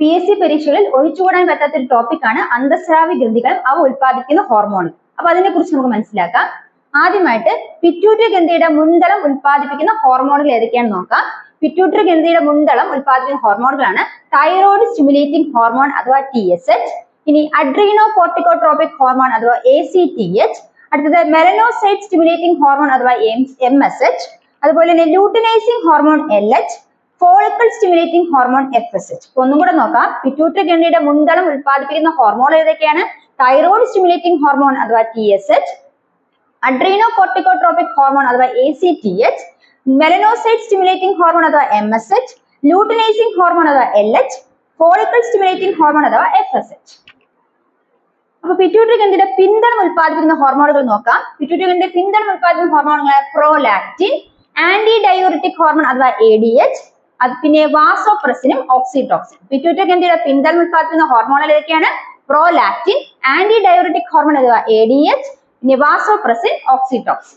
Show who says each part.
Speaker 1: P S C പരീക്ഷകളിൽ ഒഴിച്ചുകൂടാൻ പറ്റാത്ത ഒരു ടോപ്പിക്കാണ് അന്തസ്രാവി ഗ്രന്ഥികളും അവ ഉൽപ്പാദിപ്പിക്കുന്ന ഹോർമോണും അപ്പൊ അതിനെ കുറിച്ച് നമുക്ക് മനസ്സിലാക്കാം. ആദ്യമായിട്ട് പിറ്റ്യൂട്ടറി ഗ്രന്ഥിയുടെ മുൻതളം ഉത്പാദിപ്പിക്കുന്ന ഹോർമോണുകൾ ഏതൊക്കെയാണെന്ന് നോക്കാം. പിറ്റ്യൂട്ടറി ഗ്രന്ഥിയുടെ മുൻതളം ഉത്പാദിപ്പിക്കുന്ന ഹോർമോണുകളാണ് തൈറോയ്ഡ് സ്റ്റിമുലേറ്റിംഗ് ഹോർമോൺ അഥവാ ടി എസ് എച്ച് ഇനി അഡ്രീനോ കോർട്ടിക്കോട്രോപിക് ഹോർമോൺ അഥവാ എ സി ടി എച്ച് അടുത്തത് മെലനോസൈറ്റ് സ്റ്റിമുലേറ്റിംഗ് ഹോർമോൺ അഥവാ എം എസ് എച്ച് അതുപോലെ തന്നെ luteinising hormone L H follicle stimulating hormone F S H ഒന്നും കൂടെ നോക്കാം. പിറ്റ്യൂട്ടറി ഗ്രന്ഥിയുടെ മുൻതളം ഉൽപ്പാദിപ്പിക്കുന്ന ഹോർമോൺ ഏതൊക്കെയാണ്? തൈറോയിഡ് സ്റ്റിമുലേറ്റിംഗ് ഹോർമോൺ അഥവാ T S H adrenocorticotropic hormone അഥവാ A C T H melanocyte stimulating hormone അഥവാ M S H luteinising hormone അഥവാ L H follicle stimulating hormone അഥവാ എഫ് എസ് എച്ച് അപ്പൊ പിറ്റ്യൂട്ടറി ഗ്രന്ഥിയുടെ പിന്തളം ഉൽപ്പാദിപ്പിക്കുന്ന ഹോർമോണുകൾ നോക്കാം. പിറ്റ്യൂട്ടറി ഗ്രന്ഥിയുടെ പിന്തളം ഉൽപ്പാദിപ്പിക്കുന്ന ഹോർമോണുകളായ പ്രോലാക്റ്റിൻ ആന്റി ഡയോറിറ്റിക് ഹോർമോൺ അഥവാ എ ഡി എച്ച് അത് പിന്നെ വാസോപ്രസിനും ഓക്സിറ്റോക്സിൻ പിറ്റ്യൂട്ടറി ഗ്രന്ഥിയുടെ പിന്തളം ഉൽപ്പാദിപ്പിക്കുന്ന ഹോർമോണുകൾ ഏതൊക്കെയാണ് പ്രോലാക്റ്റിൻ ആന്റി ഡയോറിറ്റിക് ഹോർമോൺ അഥവാ എ ഡി എച്ച് പിന്നെ വാസോപ്രസിൻ ഓക്സിറ്റോക്സിൻ